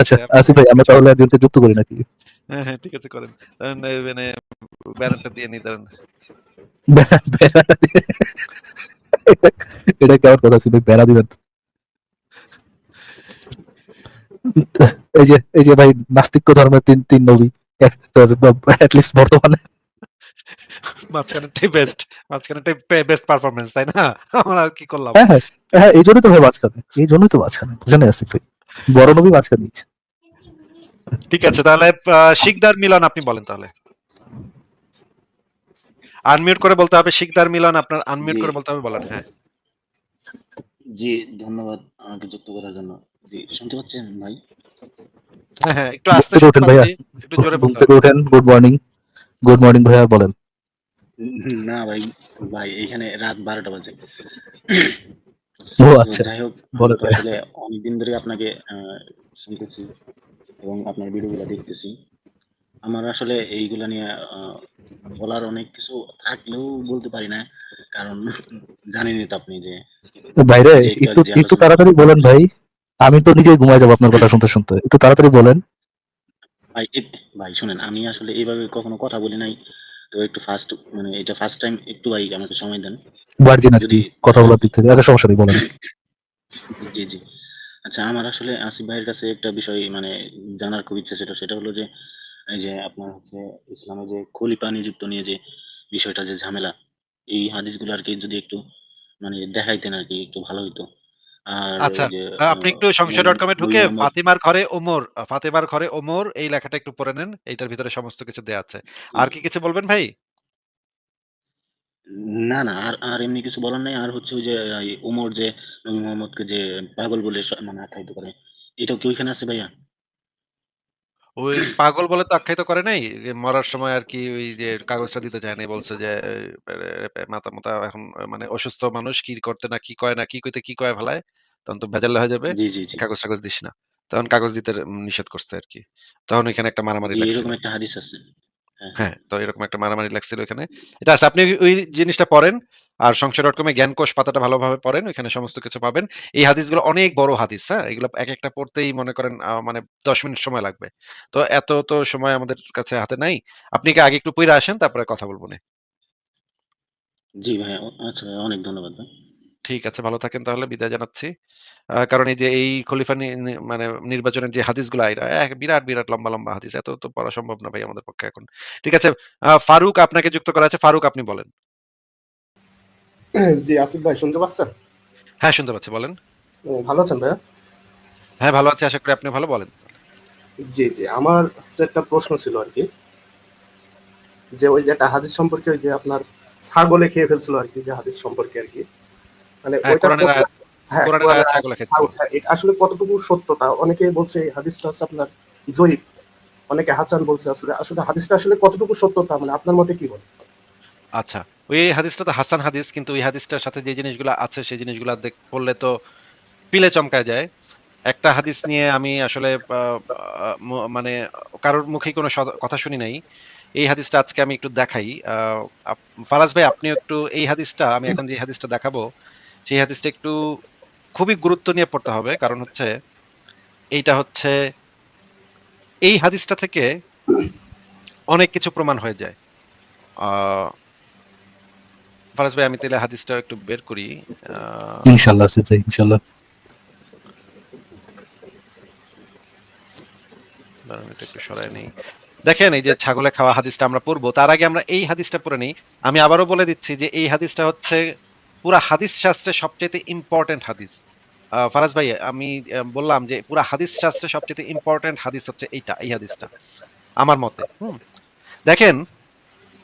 আচ্ছা আসিফ ভাই আমরা তাহলে একজনকে যুক্ত করি নাকি? হ্যাঁ হ্যাঁ ঠিক আছে করেন। মানে ব্যানারটা দিয়ে দাঁড়ান এটা- কেমন কথা ছিল বেড়া দিবেন এই যে এই যে ভাই নাস্তিক্য ধর্মের তিন তিন নবী লিস্ট বর্তমানে। মাঝখানেরটাই বেস্ট মাঝখানেরটাই বেস্ট পারফরমেন্স তাই না? আমরা আর কি করলাম? হ্যাঁ হ্যাঁ হ্যাঁ এই জন্যই তো ভাই মাঝখানে এই জন্যই তো মাঝখানে বুঝেন আসিফ ভাই? বড় নবী মাঝখানে ঠিক আছে তাহলে শিকদার মিলন আপনি বলেন তাহলে। আনমিউট করে বলতে হবে শিকদার মিলন আপনার আনমিউট করে বলতে হবে বলেন হ্যাঁ। জি ধন্যবাদ আমাকে যুক্ত করার জন্য। জি শুনতে পাচ্ছেন ভাই? হ্যাঁ হ্যাঁ একটু আস্তে ওঠেন ভাইয়া। একটু জোরে বলতে ওঠেন গুড মর্নিং গুড মর্নিং ভাইয়া বলেন। না ভাই ভাই এখানে রাত বারোটা বাজে। ও আচ্ছা যাই হোক বলেন আমি তো ভাইয়া। আসলে অনেকদিন ধরে আপনাকে আহ, শুনতেছি এবং আপনার ভিডিওগুলো দেখতেছি। আমার আসলে এইগুলা নিয়ে বলার অনেক কিছু থাকলেও বলতে পারি না কারণ জানেনই তো আপনি যে ভাইরে যে একটু একটু তাড়াতাড়ি বলেন ভাই আমি তো নিজেই ঘুমায় যাব আপনার কথা শুনতে শুনতে একটু তাড়াতাড়ি বলেন। ভাই ভাই শুনেন আমি আসলে এইভাবে কখনো কথা বলি নাই তো একটু ফার্স্ট মানে এটা ফার্স্ট টাইম একটু ভাই আমাকে সময় দেন। ভার্জিন কথা বলার দিক থেকে আচ্ছা সমস্যা নেই বলেন। জি জি। আচ্ছা আমার আসলে আসিফ ভাইয়ের কাছে একটা বিষয় মানে জানার খুব ইচ্ছা ছিল সেটা হলো যে এই যে আপনার হচ্ছে ইসলামে যে খলিফা নিযুক্ত নিয়ে যে বিষয়টা যে ঝামেলা এই হাদিসগুলো আর কি যদি একটু মানে দেখাইতেন আর কি একটু ভালো হইতো। আচ্ছা, আপনি একটু সংশয় ডট কমে ঢুকে ফাতিমার ঘরে ওমর ফাতিমার ঘরে ওমর এই লেখাটা একটু পড়ে নেন এইটার ভিতরে সমস্ত কিছু দেয়া আছে। আর কি কিছু বলবেন ভাই? না না আর আর এমনি কিছু বলার নাই। আর হচ্ছে ওই যে এই ওমর যে নবী মোহাম্মদকে যে পাগল বলে স- মানে আখ্যায়িত করে এটাও কি ওইখানে আছে ভাইয়া? ওই পাগল বলে তো আখ্যায়িত করে নাই। যে মরার সময় আর কি ওই যে কাগজটা দিতে চায় নাই বলছে যে মাথা মাথা এখন মানে অসুস্থ মানুষ কি করতে না কি কয় না কি কইতে কি কয় ফেলায় তখন তো ভেজাল হয়ে যাবে। জি জি জি। কাগজ টাগজ দিস না। তখন কাগজ দিতে উম, নিষেধ করছে আর কি। তখন এখানে একটা মারামারি জি, লাগছিল এরকম একটা হাদিস আছে। হ্যাঁ হ্যাঁ তো এরকম একটা মারামারি লাগছিল এখানে এটা আছে আপনি ওই জিনিসটা পড়েন আর সংসার ডট কমে জ্ঞানকোষ পাতাটা ভালোভাবে পড়েন ওইখানে সমস্ত কিছু পাবেন। এই হাদিসগুলো অনেক বড় হাদিস হ্যাঁ? এগুলো এক একটা পড়তেই মনে করেন মানে দশ মিনিট সময় লাগবে। তো এত তো সময় আমাদের কাছে হাতে নাই। আপনি কি আগে একটু পড়ে আসেন তারপরে কথা বলব না। জি ভাইয়া ও- আচ্ছা অনেক ধন্যবাদ ভাই। ঠিক আছে ভালো থাকেন তাহলে বিদায় জানাচ্ছি। কারণ এই যে এই খলিফা মানে নির্বাচনের যে হাদিসগুলো এক বিরাট বিরাট লম্বা লম্বা হাদিস এত তো পড়া সম্ভব না ভাই আমাদের পক্ষে এখন। ঠিক আছে ফারুক আপনাকে যুক্ত করা আছে ফারুক আপনি বলেন। জি আসিফ ভাই শুনতে পাচ্ছেন? হ্যাঁ শুনতে পাচ্ছি বলেন। ভালো আছেন ভাইয়া? হ্যাঁ ভালো আছি আশা করি আপনি ভালো বলেন। জি জি আমার একটা প্রশ্ন ছিল আর কি। যে ওই যে একটা হাদিস সম্পর্কে ওই যে আপনার ছাগলে খেয়ে ফেলছিল আর কি যে হাদিস সম্পর্কে আর কি। মানে হ্যাঁ, হ্যাঁ, হ্যাঁ, আসলে কতটুকু সত্যতা? অনেকে বলছে হাদিসটা হচ্ছে আপনার জয়ীব। অনেকে হাসান বলছে আসলে আসলে হাদিসটা আসলে কতটুকু সত্যতা? মানে আপনার মতে কি বলে আচ্ছা ওই হাদিসটা তো হাসান হাদিস কিন্তু ওই হাদিসটার সাথে যে জিনিসগুলো আছে সেই জিনিসগুলো দেখ পড়লে তো পিলে চমকায় যায়। একটা হাদিস নিয়ে আমি আসলে মানে কারোর মুখে কোনো কথা শুনি নাই। এই হাদিসটা আজকে আমি একটু দেখাই। ফারাজ ভাই আপনি একটু এই হাদিসটা আমি এখন যে হাদিসটা দেখাবো সেই হাদিসটা একটু খুবই গুরুত্ব নিয়ে পড়তে হবে কারণ হচ্ছে এইটা হচ্ছে এই হাদিসটা থেকে অনেক কিছু প্রমাণ হয়ে যায়। ফারাজ ভাই আমি তাহলে হাদিসটা একটু বের করি। একটু সরায় নেই। দেখেন এই যে ছাগলে খাওয়া হাদিসটা আমরা পড়ব তার আগে আমরা এই হাদিসটা পড়ে নিই। আমি আবারও বলে দিচ্ছি যে এই হাদিসটা হচ্ছে পুরা হাদিস শাস্ত্রে সবচেয়ে ইম্পর্টেন্ট হাদিস। ফারাজ ভাই, আমি বললাম যে পুরা হাদিস শাস্ত্রে সবচেয়ে ইম্পর্টেন্ট হাদিস হচ্ছে এইটা, এই হাদিসটা, আমার মতে। দেখেন,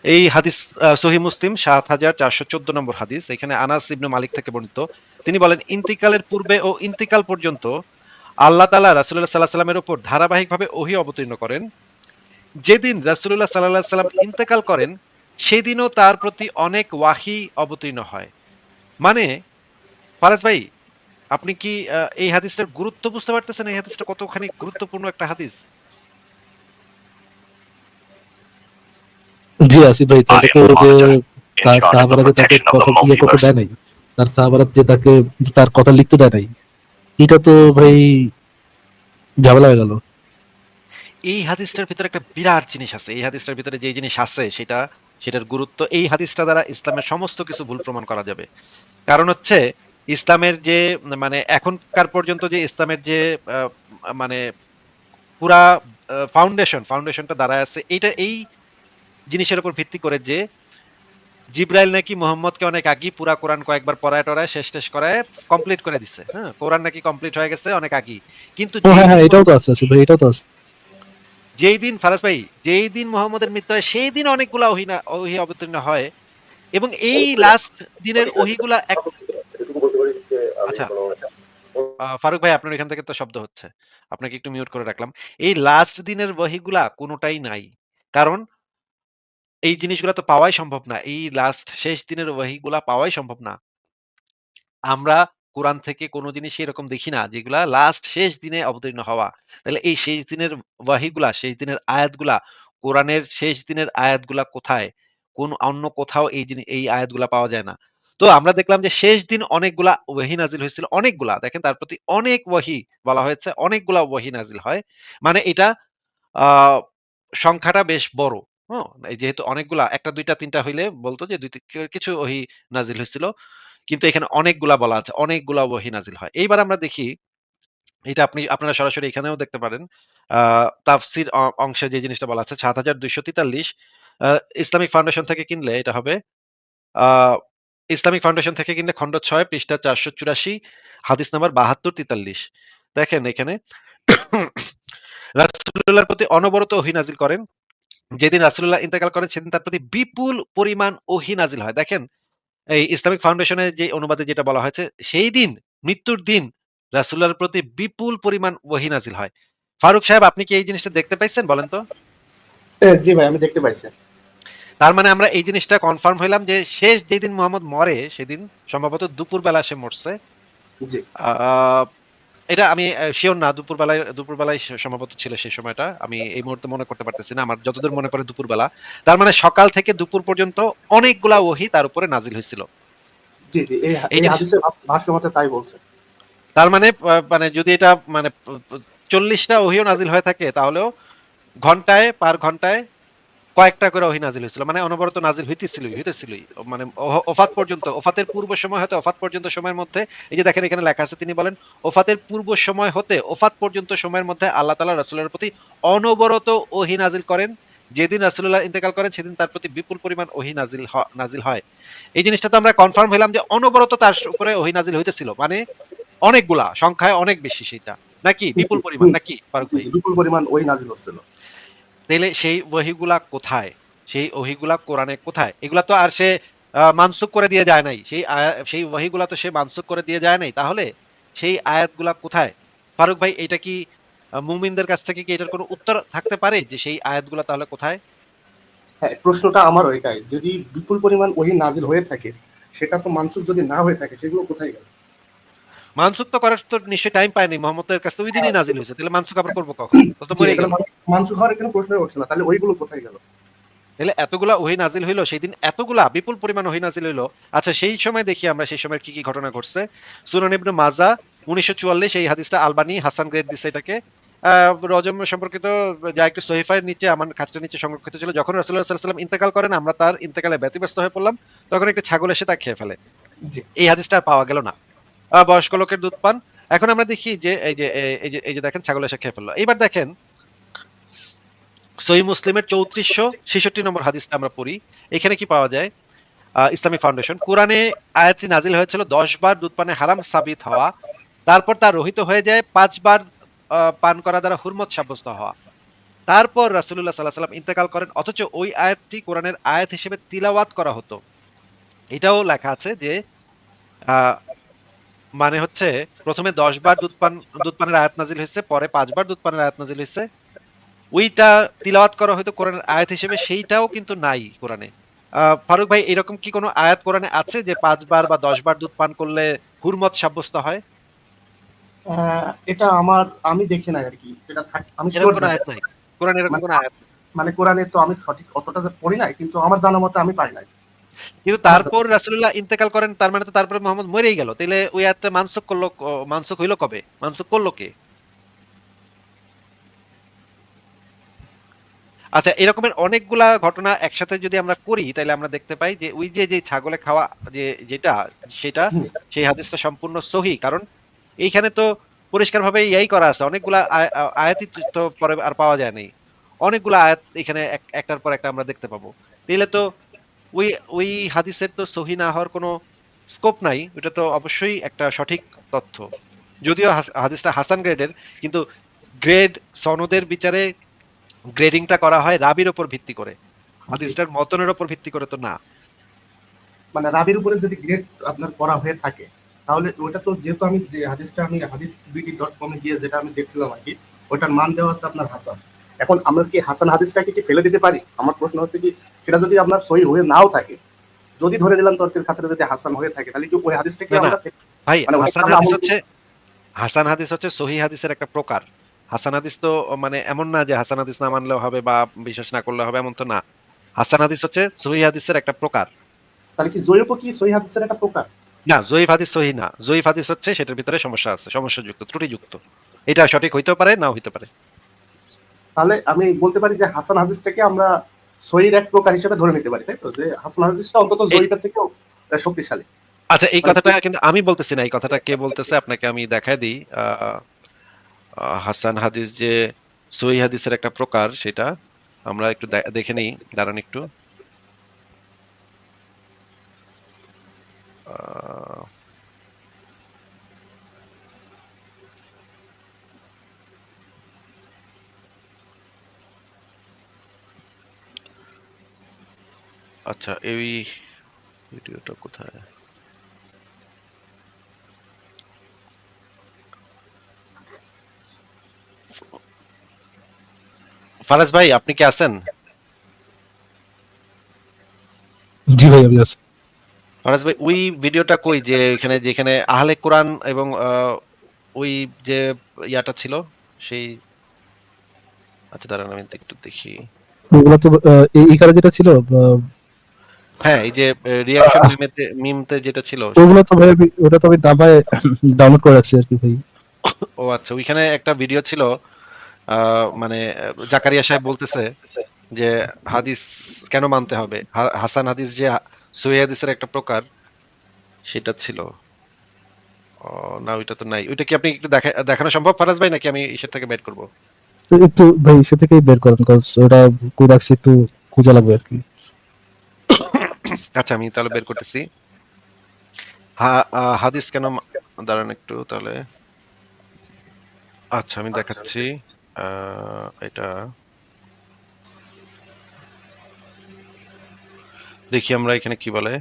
এই হাদিস সহি মুসলিম, সাত হাজার চারশো চোদ্দ নম্বর হাদিস, এখানে আনাস ইবনু মালিক থেকে বর্ণিত। তিনি বলেন, ইন্তিকালের পূর্বে ও ইন্তিকাল পর্যন্ত আল্লাহ তালা রাসুল্লাহ সাল্লাহ সাল্লামের উপর ধারাবাহিকভাবে ওহি অবতীর্ণ করেন। যেদিন রাসুল্লাহ সাল্লাহ সাল্লাম ইন্তেকাল করেন, সেদিনও তার প্রতি অনেক ওয়াহি অবতীর্ণ হয়। মানে ফারাজ ভাই আপনি কি এই হাদিসটার গুরুত্ব বুঝতে পারতেছেন? এই হাদিসটা কতখানি গুরুত্বপূর্ণ একটা হাদিস? জি আসিফ ভাই তাকে তো যে তার of the সাহাবারা তাকে কথা ইয়ে করতে দেয় নাই তার সাহাবারা যে তাকে তার কথা লিখতে দেয় নাই এটা তো ভাই ঝামেলা হয়ে গেল। এই হাদিসটার ভিতরে একটা বিরাট জিনিস আছে। এই হাদিসটার ভিতরে যে জিনিস আছে সেটা সেটার গুরুত্ব এই হাদিসটা দ্বারা ইসলামের সমস্ত কিছু ভুল প্রমাণ করা যাবে। কারণ হচ্ছে ইসলামের যে মানে এখনকার পর্যন্ত যে ইসলামের যে মানে পুরা ফাউন্ডেশন ফাউন্ডেশনটা দাঁড়ায় আছে এইটা এই জিনিসের উপর ভিত্তি করে যে জিব্রাইল নাকি মোহাম্মদকে অনেক আগেই পুরা কোরআন কয়েকবার পড়ায় টড়ায় শেষ টেষ করায় কমপ্লিট করে দিছে। হ্যাঁ কোরআন নাকি কমপ্লিট হয়ে গেছে অনেক আগেই। কিন্তু হ্যাঁ হ্যাঁ এটাও তো আছে ভাই এটাও তো আছে। যেই দিন ফারাজ ভাই যেই দিন মোহাম্মদের মৃত্যু হয় সেই দিন অনেকগুলা ওহি না ওহি অবতীর্ণ হয় এবং এই লাস্ট দিনের ওহিগুলা আচ্ছা। ফারুক ভাই আপনার এখান থেকে তো শব্দ হচ্ছে। আপনাকে একটু মিউট করে রাখলাম। এই লাস্ট দিনের বহিগুলা কোনোটাই নাই। কারণ এই জিনিসগুলা তো পাওয়াই সম্ভব না। এই লাস্ট শেষ দিনের বহিগুলা পাওয়াই সম্ভব না। আমরা কোরআন থেকে কোনো জিনিস এরকম দেখি না যেগুলা লাস্ট শেষ দিনে অবতীর্ণ হওয়া। তাহলে এই শেষ দিনের ওয়াহিগুলা শেষ দিনের আয়াতগুলা কোরআনের শেষ দিনের আয়াতগুলা কোথায়? কোন অন্য কোথাও এই এই আয়াতগুলা পাওয়া যায় না। তো আমরা দেখলাম যে শেষ দিন অনেকগুলা ওয়াহি নাজিল হয়েছিল, অনেকগুলা। দেখেন তার প্রতি অনেক ওয়াহি বলা হয়েছে, অনেকগুলা ওয়াহি নাজিল হয়। মানে এটা সংখ্যাটা বেশ বড়। হ্যাঁ যেহেতু অনেকগুলা, একটা, দুইটা, তিনটা হইলে বলতো যে দুই কিছু ওহি নাজিল হয়েছিল। কিন্তু এখানে অনেকগুলা বলা আছে, অনেকগুলা ওহি নাজিল হয়। এইবার আমরা দেখি, এটা আপনি, আপনারা সরাসরি এখানেও দেখতে পারেন। আহ তাফসির অংশে যে জিনিসটা বলা আছে, সাত হাজার দুইশো তেতাল্লিশ ইসলামিক ফাউন্ডেশন থেকে কিনলে এটা হবে। ইসলামিক ফাউন্ডেশন থেকে কিনলে খণ্ড ছয়, পৃষ্ঠা চারশো চুরাশি, হাদিস নাম্বার বাহাত্তর, তেতাল্লিশ। দেখেন এখানে রাসূলুল্লাহর প্রতি অনবরত ওহী নাজিল করেন। যেদিন রাসূলুল্লাহ ইন্তেকাল করেন, সেদিন তার প্রতি বিপুল পরিমাণ ওহী নাজিল হয়। দেখেন, এই ইসলামিক ফাউন্ডেশনের যে অনুবাদে যেটা বলা হয়েছে, সেই দিন, মৃত্যুর দিন রাসূলুল্লাহর প্রতি বিপুল পরিমাণ ওহী নাজিল হয়। ফারুক সাহেব, আপনি কি এই জিনিসটা দেখতে পাইছেন? বলেন তো। জি ভাই, আমি দেখতে পাইছি। তার মানে আমরা এই জিনিসটা কনফার্ম হইলাম যে শেষ যেদিন মোহাম্মদ মরে সেদিন সম্ভবত দুপুরবেলা সে মরছে। এটা আমি শিওর না দুপুরবেলায় দুপুরবেলায় সম্ভবত ছিল সেই সময়টা। আমি এই মুহূর্তে মনে করতে পারতেছি না আমার যতদূর মনে পড়ে দুপুরবেলা। তার মানে সকাল থেকে দুপুর পর্যন্ত অনেকগুলা ওহি তার উপরে নাজিল হয়েছিল। জি জি এই হাদিসের তাই বলছে। তার মানে মানে যদি এটা মানে চল্লিশটা ওহিও নাজিল হয়ে থাকে তাহলেও ঘন্টায় পার ঘন্টায় কয়েকটা করে ওহি নাজিল হয়েছিল। মানে অনবরত নাজিল হইতেছিলই হইতেছিলই। মানে ওফাত পর্যন্ত, ওফাতের পূর্ব সময় হতে, ওফাত পর্যন্ত সময়ের মধ্যে, এই যে দেখেন এখানে লেখা আছে, তিনি বলেন, ওফাতের পূর্ব সময় হতে, ওফাত পর্যন্ত সময়ের মধ্যে আল্লাহ তালা রাসুলের প্রতি অনবরত ওহি নাজিল করেন। যেদিন রাসুল্লাহ ইন্তেকাল করেন, সেদিন তার প্রতি বিপুল পরিমাণ ওহি নাজিল নাজিল হয়। এই জিনিসটা তো আমরা কনফার্ম হলাম যে অনবরত তার উপরে ওহি নাজিল হইতেছিল। মানে অনেকগুলা, সংখ্যায় অনেক বেশি সেটা। নাকি? বিপুল পরিমাণ, নাকি? বিপুল পরিমাণ ওই নাজিল হচ্ছিল। তাহলে সেই ওহিগুলা কোথায়? সেই ওহিগুলা কোরআনে কোথায়? এগুলা তো আর সে আহ, মানসুখ করে দিয়ে যায় নাই। সেই সেই ওহিগুলা তো সে মানসুখ করে দিয়ে যায় নাই। তাহলে সেই আয়াতগুলা কোথায়? ফারুক ভাই এটা কি মুমিনদের কাছ থেকে কি এটার কোনো উত্তর থাকতে পারে যে সেই আয়াতগুলা তাহলে কোথায়? হ্যাঁ প্রশ্নটা আমার ওইটাই। যদি বিপুল পরিমাণ ওই নাজিল হয়ে থাকে সেটা তো মানসুক যদি না হয়ে থাকে সেগুলো কোথায় গেল? মানসুখ তো করার তো নিশ্চয়ই টাইম পায়নি মোহাম্মদের কাছে ওই দিনই নাজিল হয়েছে। তাহলে মানসুখ আবার করব কখন? তো তো মরে গেল। মানসুক হওয়ার এখানে প্রশ্ন উঠছে না। তাহলে ওইগুলো কোথায় গেল? তাহলে এতগুলা ওহি নাজিল হইল সেই দিন এতগুলা বিপুল পরিমাণ ওহি নাজিল হইল। আচ্ছা সেই সময় দেখি আমরা সেই সময় কি কি ঘটনা ঘটছে। সুনান ইবনে মাজা উনিশশো চুয়াল্লিশ এই হাদিসটা আলবানি হাসান গ্রেড দিছে এটাকে। রজম সম্পর্কিত যা একটু সহিফায়ের নিচে আমার খাঁচটার নিচে সংরক্ষিত ছিল যখন আলাইহি ওয়াসাল্লাম ইন্তেকাল করেন আমরা তার ইন্তেকালে ব্যতিব্যস্ত হয়ে পড়লাম তখন একটা ছাগল এসে তা খেয়ে ফেলে। এই হাদিসটা আর পাওয়া গেল না। বয়স্ক লোকের দুধ পান। এখন আমরা দেখি যে এই যে এই যে এই যে দেখেন ছাগল এসে খেয়ে ফেলল। এইবার দেখেন সহি মুসলিমের চৌত্রিশশো ছেষট্টি নম্বর হাদিসটা আমরা পড়ি। এখানে কি পাওয়া যায়? আহ, ইসলামিক ফাউন্ডেশন। কোরআনে আয়াতটি নাজিল হয়েছিল দশ বার দুধ পানে হারাম সাবিত হওয়া। তারপর তা রহিত হয়ে যায় পাঁচবার পান করা দ্বারা হুরমত সাব্যস্ত হওয়া। তারপর রাসূলুল্লাহ সাল্লাহ সাল্লাম ইন্তেকাল করেন অথচ ওই আয়াতটি কোরআনের আয়াত হিসেবে তিলাওয়াত করা হতো। এটাও লেখা আছে যে মানে হচ্ছে প্রথমে দশ বার দুধ পান দুধ পানের আয়াত নাজিল হয়েছে পরে পাঁচবার দুধ পানের আয়াত নাজিল হয়েছে। ওইটা তিলাওয়াত করা হয়তো কোরআনের আয়াত হিসেবে সেইটাও কিন্তু নাই কোরআনে। ফারুক ভাই এরকম কি কোনো আয়াত কোরআনে আছে যে পাঁচবার বা দশ বার দুধ পান করলে হুরমত সাব্যস্ত হয়? এটা আমার আমি দেখি না আর কি। এটা আমি কোনো আয়াত নাই? কোরআন এরকম কোনো আয়াত? মানে কোরআনে তো আমি সঠিক অতটা যে পড়ি নাই কিন্তু আমার জানা মতে আমি পাই নাই। কিন্তু তারপর রাসূলুল্লাহ ইন্তেকাল করেন তার মানে তো তারপরে মোহাম্মদ মরেই গেল। তাহলে ওই আয়াতটা মানসুখ করল ক- মানসুখ হইল কবে? মানসুখ করল কে? আচ্ছা এরকমের অনেকগুলা ঘটনা একসাথে যদি আমরা করি তাহলে আমরা দেখতে পাই যে ওই যে যে ছাগলে খাওয়া যে যেটা সেটা সেই হাদিসটা সম্পূর্ণ সহি। কারণ এইখানে তো পরিষ্কারভাবে ইয়াই করা আছে। অনেকগুলা আয়- আ- আয়াতই তো পরে আর পাওয়া যায় নাই। অনেকগুলা আয়াত এখানে একটার পর একটা আমরা দেখতে পাবো। তাহলে তো ওই ওই হাদিসের তো সহি না হওয়ার কোনো স্কোপ নাই ওটা তো অবশ্যই একটা সঠিক তথ্য। যদিও হাদিসটা হাসান গ্রেডের কিন্তু গ্রেড সনদের বিচারে গ্রেডিংটা করা হয় রাবির উপর ভিত্তি করে। হাদিসটার মতনের উপর ভিত্তি করে তো না। মানে রাবির উপরে যদি গ্রেড আপনার করা হয়ে থাকে, তাহলে ওটা তো যেহেতু আমি যে হাদিসটা আমি হাদিস বিডি ডট কমে গিয়ে যেটা আমি দেখছিলাম আর কি ওটার মান দেওয়া আছে আপনার হাসান। এখন আমরা কি হাসান হাদিসটাকে কি ফেলে দিতে পারি? আমার প্রশ্ন হচ্ছে কি সেটা যদি আপনার সহি হয়ে নাও থাকে যদি ধরে নিলাম তর্কের খাতিরে যদি হাসান হয়ে থাকে তাহলে কি ওই হাদিসটাকে না। আমরা ভাই মানে হাসান হাদিস হচ্ছে হাসান হাদিস হচ্ছে সহি হাদিসের একটা প্রকার। হাসান হাদিস তো মানে এমন না যে হাসান হাদিস না মানলেও হবে বা বিশ্বাস না করলে হবে এমন তো না। হাসান হাদিস হচ্ছে সহি হাদিসের একটা প্রকার। তাহলে কি জয়প কি সহি হাদিসের একটা প্রকার? না জয়ীফ হাদিস সহি না। জয়ীফ হাদিস হচ্ছে সেটার ভিতরে সমস্যা আছে সমস্যাযুক্ত ত্রুটিযুক্ত। এটা সঠিক হইতেও পারে নাও হইতে পারে। তাহলে আমি বলতে পারি যে হাসান হাদিসটাকে আমরা সহির এক প্রকার হিসেবে ধরে নিতে পারি তাই তো? যে হাসান হাদিসটা অন্তত জয়ীপের থেকেও শক্তিশালী। আচ্ছা এই মানে কথাটা কিন্তু আমি বলতেছি না এই কথাটা কে বলতেছে আপনাকে আমি দেখায় দিই। হাসান হাদিস যে সহি হাদিসের একটা প্রকার সেটা আমরা একটু দেখে নিই দাঁড়ান একটু। আহ, আচ্ছা এই ভিডিওটা কোথায়? ফারাজ ভাই আপনি কি আছেন? জি ভাই আমি আছি। ফারাজ ভাই ওই ভিডিওটা কই যে এখানে যেখানে আহলে কোরআন এবং ওই যে ইয়াটা ছিল সেই আচ্ছা দাঁড়ান আমি একটু দেখি। ওগুলো তো এই- কারে যেটা ছিল হ্যাঁ এই যে রিয়াকশন মিমেতে মিমতে যেটা ছিল ওগুলো তো ভাই ওটা তো আমি দাবায় ডাউনলোড করে রাখছি আর কি ভাই। ও আচ্ছা ওইখানে একটা ভিডিও ছিল মানে জাকারিয়া সাহেব বলতেছে যে হাদিস কেন মানতে হবে? হাসান হাদিস যে সহি হাদিসের একটা প্রকার সেটা ছিল। ও, না ওইটা তো নাই। ওইটা কি আপনি একটু দেখা দেখানো সম্ভব ফারাজ ভাই নাকি আমি ইসের থেকে বের করব? একটু ভাই সে থেকেই বের করেন কজ ওটা একটু খোঁজা লাগবে আর কি। আচ্ছা আমি তাহলে বের করতেছি। হাদিস কেন দাঁড়ান একটু তাহলে। আচ্ছা আমি দেখাচ্ছি। এটা। দেখি আমরা এখানে কি বলে।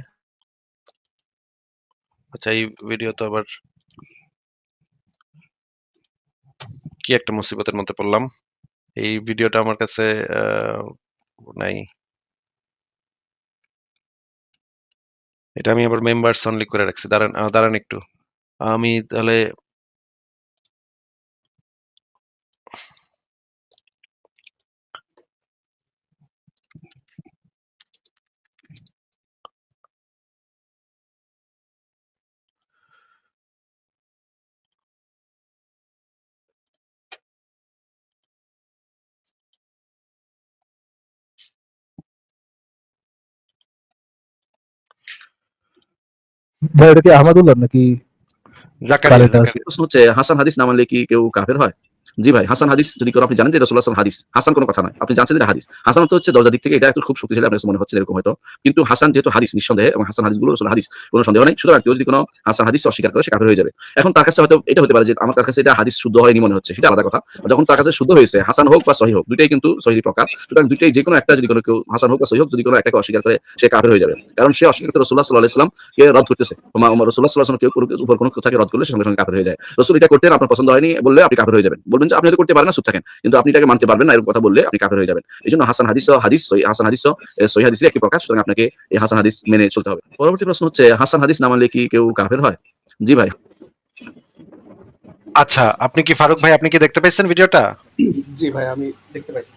আচ্ছা এই ভিডিও তো আবার কি একটা মুসিবতের মধ্যে পড়লাম। এই ভিডিওটা আমার কাছে নাই। এটা আমি আবার মেম্বার্স অনলি করে রাখছি। দাঁড়ান দাঁড়ান একটু। আমি তাহলে ভাই এটা কি আহমদুল্লাহ নাকি হচ্ছে হাসান হাদিস না মানলে কি কেউ কাফের হয়? জি ভাই, হাসান হাদিস, যদি কেউ আপনি জানেন যে রসুল্লাহ হাদিস হাসান কোনো কথা নয়। আপনি জানছেন হাদিস। হাসান তো হচ্ছে দরজা দিক থেকে এটা একটু খুব শক্তিশালী আপনার মনে হচ্ছে এরকম হয়তো। কিন্তু হাসান যেহেতু হাদিস নিঃসন্দেহে এবং হাসান হাদিসগুলো রসুল হাদিস, কোনো সন্দেহ নেই। সুতরাং কেউ যদি কোনো হাসান হাদিস অস্বীকার করে সে কাফের হয়ে যাবে। এখন তার কাছে হয়তো এটা হতে পারে যে আমার কাছে এটা হাদিস শুদ্ধ হয়নি মনে হচ্ছে, সেটা আলাদা কথা। যখন তার কাছে শুদ্ধ হয়েছে, হাসান হোক বা সহি হোক, দুইটাই কিন্তু সহি প্রকার। সুতরাং দুইটাই যে কোনো একটা যদি কোনো কেউ হাসান হোক বা সহি হোক, যদি কোনো একটাকে অস্বীকার করে সে কাফের হয়ে যাবে। কারণ সে অস্বীকার করে রসুল্লাহ সাল্লাহ ইসলাম কে রদ করতেছে। রসুল্লাহ সাল্লাহ কেউ উপর কোনো কথাকে রদ করলে সঙ্গে সঙ্গে কাফের হয়ে যায়। রসুল এটা করতেন, আপনার পছন্দ হয়নি, বললে আপনি কাফের হয়ে যাবেন। বলবেন যে আপনি হয়তো করতে পারেন না চুপ থাকেন। কিন্তু আপনি এটাকে মানতে পারবেন না এরকম কথা বললে আপনি কাফের হয়ে যাবেন। এই জন্য হাসান হাদিস হাদিস সহি- হাসান হাদিস সহি হাদিসের একটি প্রকাশ। সুতরাং আপনাকে এই হাসান হাদিস মেনে চলতে হবে। পরবর্তী প্রশ্ন হচ্ছে হাসান হাদিস না মানলে কি কেউ কাফের হয়? জি ভাই। আচ্ছা আপনি কি ফারুক ভাই আপনি কি দেখতে পাইছেন ভিডিওটা? জি ভাই আমি দেখতে পাইছি।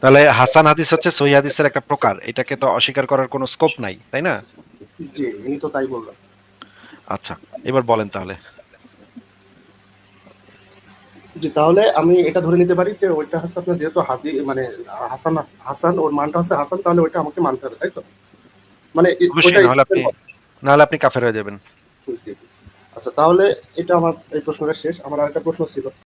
তাহলে হাসান হাদিস হচ্ছে সহি হাদিসের একটা প্রকার। এটাকে তো অস্বীকার করার কোনো স্কোপ নাই তাই না? জি ইনি তো তাই বললেন আচ্ছা এবার বলেন তাহলে। জি তাহলে আমি এটা ধরে নিতে পারি যে ওইটা হচ্ছে আপনার যেহেতু হাদি মানে হাসান হাসান ওর মানটা হচ্ছে হাসান তাহলে ওইটা আমাকে মানতে হবে তাই তো? মানে নাহলে আপনি নাহলে আপনি কাফের হয়ে যাবেন। আচ্ছা তাহলে এটা আমার এই প্রশ্নটা শেষ। আমার আরেকটা প্রশ্ন ছিল।